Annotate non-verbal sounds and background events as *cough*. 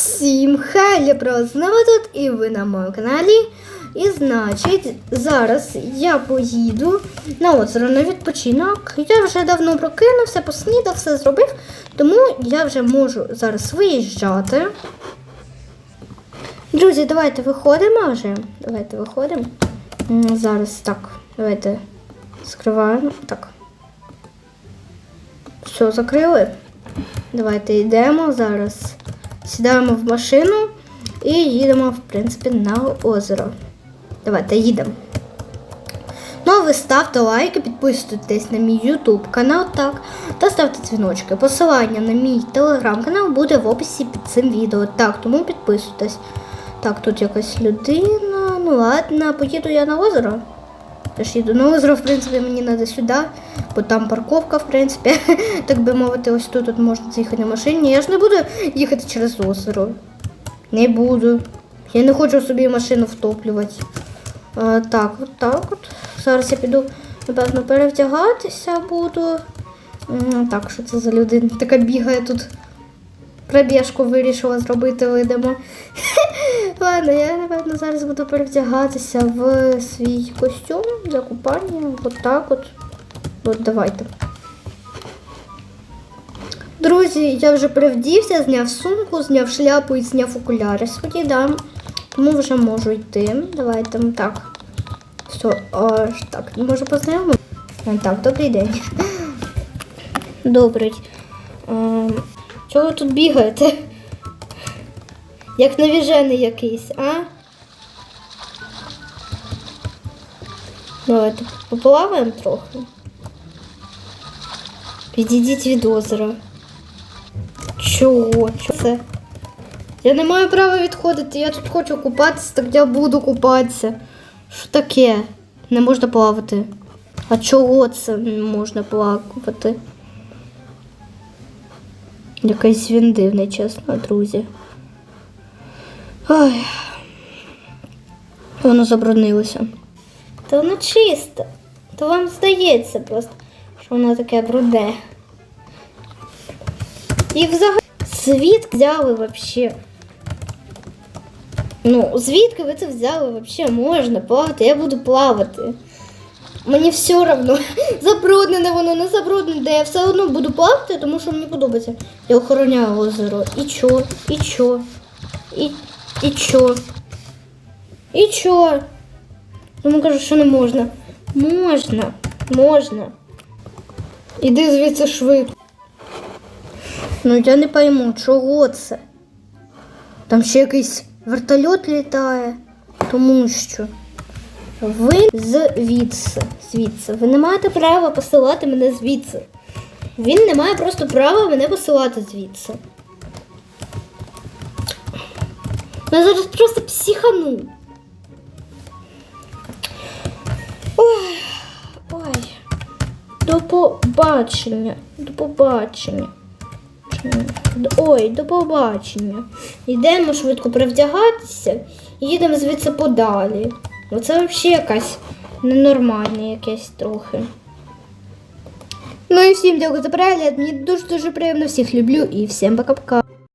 Всім хай, про знову тут і ви на моєму каналі. І значить, зараз я поїду на озеро на відпочинок. Я вже давно прокинувся, поснідав, все зробив, тому я вже можу зараз виїжджати. Друзі, давайте виходимо вже. Давайте виходимо. Зараз так, давайте скриваємо. Так. Все, закрили. Давайте йдемо зараз. Сідаємо в машину і їдемо, в принципі, на озеро. Давайте їдемо. Ну, а ви ставте лайки, підписуйтесь на мій YouTube канал, так, та ставте дзвіночки. Посилання на мій телеграм-канал буде в описі під цим відео. Так, тому підписуйтесь. Так, тут якась людина. Ну ладно, поїду я на озеро. Я їду на озеро, в принципі, мені треба сюди, бо там парковка, в принципі. *laughs* Так би мовити, ось тут, тут можна заїхати на машині. Я ж не буду їхати через озеро. Не буду. Я не хочу собі машину втоплювати. А, так, от так от. Зараз я піду, напевно, перевдягатися буду. Так, що це за людина? Така бігає тут. Пробіжку вирішила зробити, видимо. *laughs* Ладно, я напевно зараз буду перевдягатися в свій костюм для купання. От так от. От давайте. Друзі, я вже перевдівся, зняв сумку, зняв шляпу і зняв окуляри свої, да. Тому вже можу йти. Давайте так. Все, аж так, може познайомимо? Так, добрий день. *laughs* Добрий. Ем, чого ви тут бігаєте? Як навіжений якийсь, а? Давайте поплаваємо трохи. Підійдіть від озера. Чого? Чого це? Я не маю права відходити, я тут хочу купатися, так я буду купатися. Що таке? Не можна плавати. А чого це не можна плавати? Якийсь він дивний, чесно, друзі. Ой. Воно забруднилося. Та воно чисте. То вам здається просто, що воно таке бруде. І взагалі, звідки взяли вообще? Ну, звідки ви це взяли вообще? Можна плавати, я буду плавати. Мені все одно, *laughs* забруднене воно, не забруднене, я все одно буду плавати, тому що мені подобається. Я охороняю озеро. І чо? І чо? І, і чо? І чо? Йому кажуть, що не можна. Можна, можна. Іди звідси швидко. Ну я не пойму, чого це? Там ще якийсь вертольот літає, тому що ви звідси, звідси. Ви не маєте права посилати мене звідси. Він не має просто права мене посилати звідси. Я зараз просто психану. Ой, ой. До побачення. До побачення. Ой, до побачення. Йдемо швидко привдягатися і їдемо звідси подалі. Бо це взагалі якась ненормальне якесь трохи. Ну і всім дякую за перегляд. Мені дуже-дуже приємно всіх люблю і всім пока-пока.